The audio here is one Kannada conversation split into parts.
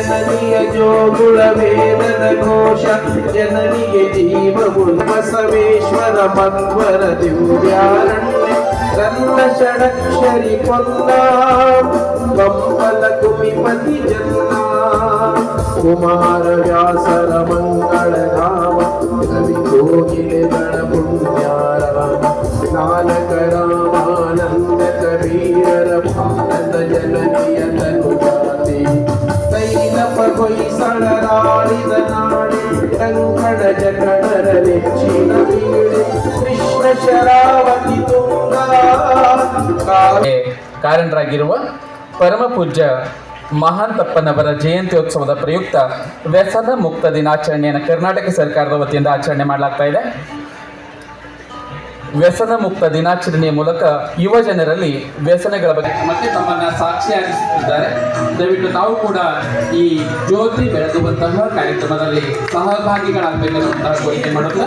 జననియ జోగుల వేదన ఘోష జననియ జీవమున్వసవేశ్వర మన్వర దివ్యారణ్య రన్న షడక్షరి పొన్నా పంపలకు విపతి జన్నా కుమార వ్యాసర మంగళ నామ కవి గోగిల గణ పుణ్యారామ ಕಾರಣರಾಗಿರುವ ಪರಮ ಪೂಜ್ಯ ಮಹಾಂತಪ್ಪನವರ ಜಯಂತ್ಯೋತ್ಸವದ ಪ್ರಯುಕ್ತ ವ್ಯಸನ ಮುಕ್ತ ದಿನಾಚರಣೆಯನ್ನು ಕರ್ನಾಟಕ ಸರ್ಕಾರದ ವತಿಯಿಂದ ಆಚರಣೆ ಮಾಡಲಾಗ್ತಾ ಇದೆ. ವ್ಯಸನ ಮುಕ್ತ ದಿನಾಚರಣೆಯ ಮೂಲಕ ಯುವ ಜನರಲ್ಲಿ ವ್ಯಸನಗಳ ಬಗ್ಗೆ ಮತ್ತೆ ತಮ್ಮನ್ನ ಸಾಕ್ಷಿಯಾಗಿಸುತ್ತಿದ್ದಾರೆ. ದಯವಿಟ್ಟು ತಾವು ಕೂಡ ಈ ಜ್ಯೋತಿ ಬೆಳಗುವಂತಹ ಕಾರ್ಯಕ್ರಮದಲ್ಲಿ ಸಹಭಾಗಿಗಳಾಗಬೇಕನ್ನುವಂತಹ ಕೋರಿಕೆ ಮಾಡುತ್ತಾ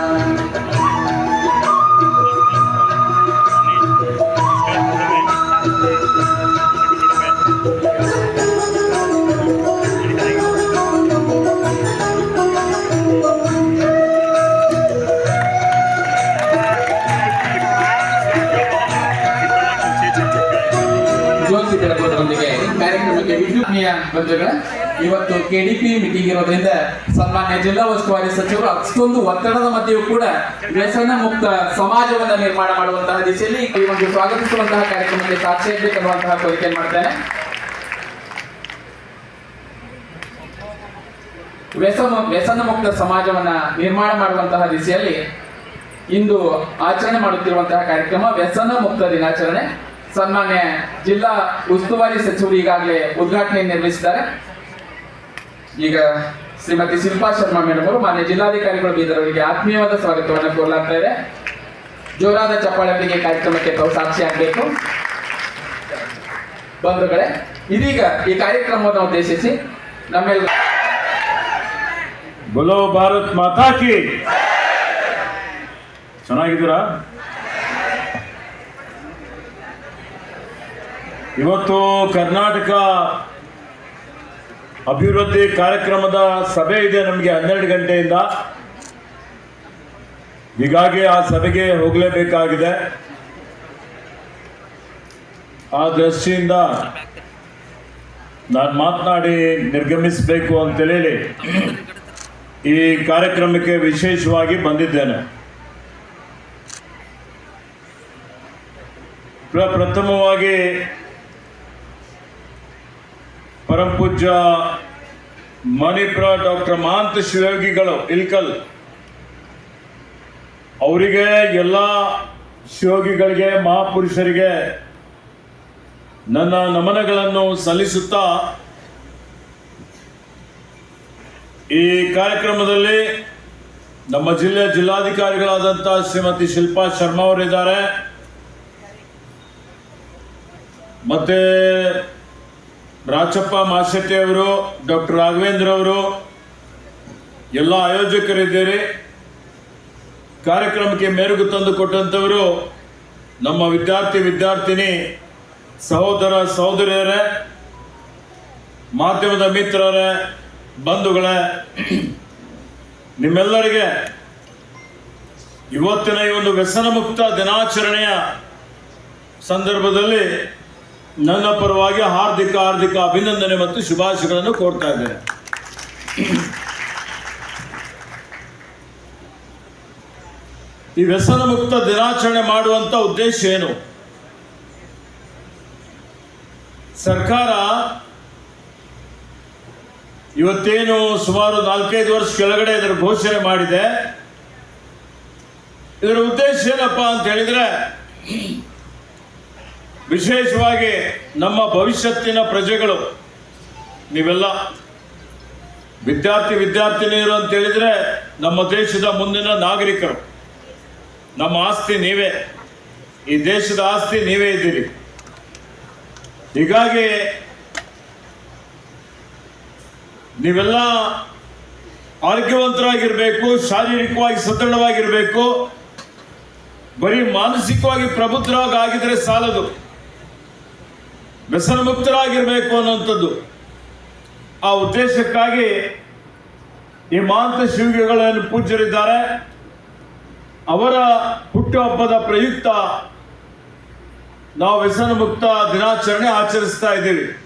ವಿದ್ಯುತ್ನೀಯ ಬಂಧುಗಳ, ಇವತ್ತು ಕೆಡಿಪಿ ಮೀಟಿಂಗ್ ಇರೋದ್ರಿಂದ ಸನ್ಮಾನ್ಯ ಜಿಲ್ಲಾ ಉಸ್ತುವಾರಿ ಸಚಿವರು ಅಷ್ಟೊಂದು ಒತ್ತಡದ ಮಧ್ಯೆಯೂ ಕೂಡ ವ್ಯಸನ ಮುಕ್ತ ಸಮಾಜವನ್ನು ನಿರ್ಮಾಣ ಮಾಡುವಂತಹ ದಿಸೆಯಲ್ಲಿ ಈ ಒಂದು ಸ್ವಾಗತಿಸುವಂತಹ ಕಾರ್ಯಕ್ರಮಕ್ಕೆ ಸಾಕ್ಷಿಯಾಗಬೇಕನ್ನುವಂತಹ ಕೋರಿಕೆ ಮಾಡ್ತೇನೆ. ವ್ಯಸನ ವ್ಯಸನ ಮುಕ್ತ ಸಮಾಜವನ್ನ ನಿರ್ಮಾಣ ಮಾಡುವಂತಹ ದಿಸೆಯಲ್ಲಿ ಇಂದು ಆಚರಣೆ ಮಾಡುತ್ತಿರುವಂತಹ ಕಾರ್ಯಕ್ರಮ ವ್ಯಸನ ಮುಕ್ತ ದಿನಾಚರಣೆ. ಸನ್ಮಾನ್ಯ ಜಿಲ್ಲಾ ಉಸ್ತುವಾರಿ ಸಚಿವರು ಈಗಾಗಲೇ ಉದ್ಘಾಟನೆ ನಿರ್ವಹಿಸಿದ್ದಾರೆ. ಈಗ ಶ್ರೀಮತಿ ಶಿಲ್ಪಾ ಶರ್ಮಾ ಮೇಡಮ್ ಅವರು, ಮಾನ್ಯ ಜಿಲ್ಲಾಧಿಕಾರಿಗಳು ಬೀದರವರಿಗೆ ಆತ್ಮೀಯವಾದ ಸ್ವಾಗತವನ್ನು ಕೋರಲಾಗ್ತಾ ಇದೆ. ಜೋರಾದ ಚಪ್ಪಾಳೆಯೊಂದಿಗೆ ಕಾರ್ಯಕ್ರಮಕ್ಕೆ ತಾವು ಸಾಕ್ಷಿಯಾಗಬೇಕು ಬಂಧುಗಳೇ, ಇದೀಗ ಈ ಕಾರ್ಯಕ್ರಮವನ್ನು ಉದ್ದೇಶಿಸಿ ನಮ್ಮೆಲ್ಲ ಬಲೋ ಭಾರತ್ ಮಾತಾ ಕಿ! ಚೆನ್ನಾಗಿದ್ದೀರಾ? ಇವತ್ತು ಕರ್ನಾಟಕ ಅಭಿವೃದ್ಧಿ ಕಾರ್ಯಕ್ರಮದ ಸಭೆ ಇದೆ ನಮಗೆ ಹನ್ನೆರಡು ಗಂಟೆಯಿಂದ. ಹೀಗಾಗಿ ಆ ಸಭೆಗೆ ಹೋಗಲೇಬೇಕಾಗಿದೆ. ಆ ದೃಷ್ಟಿಯಿಂದ ನಾನು ಮಾತನಾಡಿ ನಿರ್ಗಮಿಸಬೇಕು ಅಂತೇಳಿ ಈ ಕಾರ್ಯಕ್ರಮಕ್ಕೆ ವಿಶೇಷವಾಗಿ ಬಂದಿದ್ದೇನೆ. ಪ್ರ- ಪ್ರಥಮವಾಗಿ ಪರಮಪೂಜ್ಯ ಮಣಿಪುರ ಡಾಕ್ಟರ್ ಮಹಾಂತ ಶಿವಯೋಗಿಗಳು ಇಲ್ಕಲ್. ಅವರಿಗೆ ಎಲ್ಲ ಶಿವಯೋಗಿಗಳಿಗೆ ಮಹಾಪುರುಷರಿಗೆ ನನ್ನ ನಮನಗಳನ್ನು ಸಲ್ಲಿಸುತ್ತಾ ಈ ಕಾರ್ಯಕ್ರಮದಲ್ಲಿ ನಮ್ಮ ಜಿಲ್ಲೆಯ ಜಿಲ್ಲಾಧಿಕಾರಿಗಳಾದಂಥ ಶ್ರೀಮತಿ ಶಿಲ್ಪಾ ಶರ್ಮಾ ಅವರಿದ್ದಾರೆ. ಮತ್ತೆ ರಾಚಪ್ಪ ಮಾಶೆಟ್ಟಿ ಅವರು, ಡಾಕ್ಟರ್ ರಾಘವೇಂದ್ರ ಅವರು, ಎಲ್ಲ ಆಯೋಜಕರಿದ್ದೀರಿ. ಕಾರ್ಯಕ್ರಮಕ್ಕೆ ಮೆರುಗು ತಂದು ಕೊಟ್ಟಂಥವರು ನಮ್ಮ ವಿದ್ಯಾರ್ಥಿ ವಿದ್ಯಾರ್ಥಿನಿ ಸಹೋದರ ಸಹೋದರಿಯರೇ, ಮಾಧ್ಯಮದ ಮಿತ್ರರೇ, ಬಂಧುಗಳೇ, ನಿಮ್ಮೆಲ್ಲರಿಗೆ ಇವತ್ತಿನ ಈ ಒಂದು ವ್ಯಸನ ಮುಕ್ತ ದಿನಾಚರಣೆಯ ಸಂದರ್ಭದಲ್ಲಿ ನನ್ನ ಪರವಾಗಿ ಹಾರ್ದಿಕ ಹಾರ್ದಿಕ ಅಭಿನಂದನೆ ಮತ್ತು ಶುಭಾಶಯಗಳನ್ನು ಕೋರ್ತಾ ಇದ್ದೇನೆ. ಈ ವ್ಯಸನ ಮುಕ್ತ ದಿನಾಚರಣೆ ಮಾಡುವಂತ ಉದ್ದೇಶ ಏನು? ಸರ್ಕಾರ ಇವತ್ತೇನು ಸುಮಾರು ನಾಲ್ಕೈದು ವರ್ಷ ಕೆಳಗಡೆ ಇದರ ಘೋಷಣೆ ಮಾಡಿದೆ. ಇದರ ಉದ್ದೇಶ ಏನಪ್ಪ ಅಂತ ಹೇಳಿದ್ರೆ ವಿಶೇಷವಾಗಿ ನಮ್ಮ ಭವಿಷ್ಯತ್ತಿನ ಪ್ರಜೆಗಳು, ನೀವೆಲ್ಲ ವಿದ್ಯಾರ್ಥಿ ವಿದ್ಯಾರ್ಥಿನಿಯರು ಅಂತ ಹೇಳಿದ್ರೆ ನಮ್ಮ ದೇಶದ ಮುಂದಿನ ನಾಗರಿಕರು. ನಮ್ಮ ಆಸ್ತಿ ನೀವೇ. ಈ ದೇಶದ ಆಸ್ತಿ ನೀವೇ ಇದ್ದೀರಿ. ಹೀಗಾಗಿ ನೀವೆಲ್ಲ ಆರೋಗ್ಯವಂತರಾಗಿರಬೇಕು, ಶಾರೀರಿಕವಾಗಿ ಸದೃಢವಾಗಿರಬೇಕು, ಬರೀ ಮಾನಸಿಕವಾಗಿ ಪ್ರಬುದ್ಧರಾಗಿದ್ರೆ ಸಾಲದು. ವ್ಯಸನ ಮುಕ್ತರಾಗಿರಬೇಕು ಅನ್ನುವಂಥದ್ದು. ಆ ಉದ್ದೇಶಕ್ಕಾಗಿ ಈ ಮಾಂತ ಶಿವಗಿಗಳನ್ನು ಪೂಜ್ಯರಿದ್ದಾರೆ. ಅವರ ಹುಟ್ಟುಹಬ್ಬದ ಪ್ರಯುಕ್ತ ನಾವು ವ್ಯಸನ ಮುಕ್ತ ದಿನಾಚರಣೆ ಆಚರಿಸ್ತಾ ಇದ್ದೀವಿ.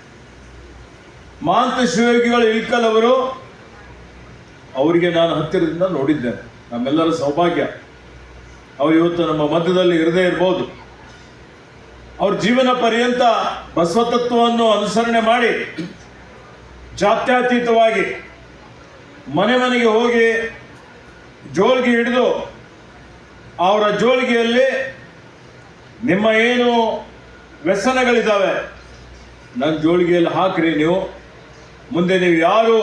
ಮಾಂತ ಶಿವಯೋಗಿಗಳು ಇಳ್ಕಲ್ ಅವರು, ಅವರಿಗೆ ನಾನು ಹತ್ತಿರದಿಂದ ನೋಡಿದ್ದೇನೆ. ನಮ್ಮೆಲ್ಲರ ಸೌಭಾಗ್ಯ. ಅವರು ಇವತ್ತು ನಮ್ಮ ಮಧ್ಯದಲ್ಲಿ ಇರದೇ ಇರ್ಬೋದು. ಅವ್ರ ಜೀವನ ಪರ್ಯಂತ ಬಸವತತ್ವವನ್ನು ಅನುಸರಣೆ ಮಾಡಿ ಜಾತ್ಯತೀತವಾಗಿ ಮನೆ ಮನೆಗೆ ಹೋಗಿ ಜೋಳಿಗೆ ಹಿಡಿದು ಅವರ ಜೋಳಿಗೆಯಲ್ಲಿ ನಿಮ್ಮ ಏನು ವ್ಯಸನಗಳಿದ್ದಾವೆ ನನ್ನ ಜೋಳಿಗೆಯಲ್ಲಿ ಹಾಕ್ರಿ ನೀವು. ಮುಂದೆ ನೀವು ಯಾರು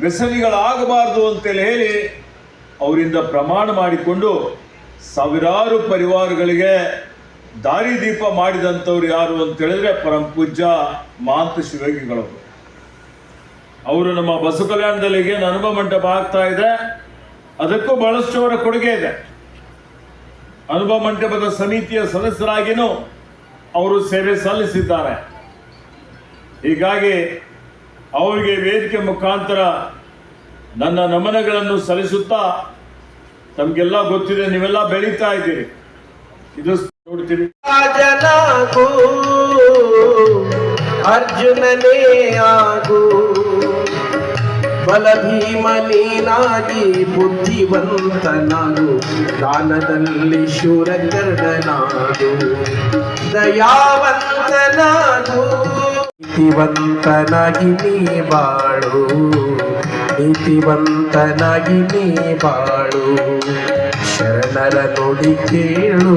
ವ್ಯಸನಿಗಳಾಗಬಾರ್ದು ಅಂತೇಳಿ ಹೇಳಿ ಅವರಿಂದ ಪ್ರಮಾಣ ಮಾಡಿಕೊಂಡು ಸಾವಿರಾರು ಪರಿವಾರಗಳಿಗೆ ದಾರಿದೀಪ ಮಾಡಿದಂಥವ್ರು ಯಾರು ಅಂತ ಹೇಳಿದ್ರೆ ಪರಂ ಪೂಜ್ಯ ಮಾಂತ ಶಿವಯೋಗಿಗಳವರು ಅವರು ನಮ್ಮ ಬಸವ ಕಲ್ಯಾಣದಲ್ಲಿಗೆ ಅನುಭವ ಮಂಟಪ ಆಗ್ತಾ ಇದೆ. ಅದಕ್ಕೂ ಬಹಳಷ್ಟು ಅವರ ಕೊಡುಗೆ ಇದೆ. ಅನುಭವ ಮಂಟಪದ ಸಮಿತಿಯ ಸದಸ್ಯರಾಗಿನೂ ಅವರು ಸೇವೆ ಸಲ್ಲಿಸಿದ್ದಾರೆ. ಹೀಗಾಗಿ ಅವರಿಗೆ ವೇದಿಕೆ ಮುಖಾಂತರ ನನ್ನ ನಮನಗಳನ್ನು ಸಲ್ಲಿಸುತ್ತಾ ತಮಗೆಲ್ಲ ಗೊತ್ತಿದೆ, ನೀವೆಲ್ಲ ಬೆಳೀತಾ ಇದ್ದೀರಿ. ಇದು ನೋಡ್ತೀವಿ ರಾಜನಾಗು, ಅರ್ಜುನನೇ ಆಗು. ಬಲ ಭೀಮನೇನಾಗಿ ಬುದ್ಧಿವಂತನಾಗು. ದಾನದಲ್ಲಿ ಶೂರಕರ್ಣನಾಗು. ದಯಾವಂತನಾಗು. ನೀತಿವಂತನಾಗಿ ನೀ ಬಾಳು. ನೀತಿವಂತನಾಗಿ ನೀ ಬಾಳು. നരനൊടി കേളൂ.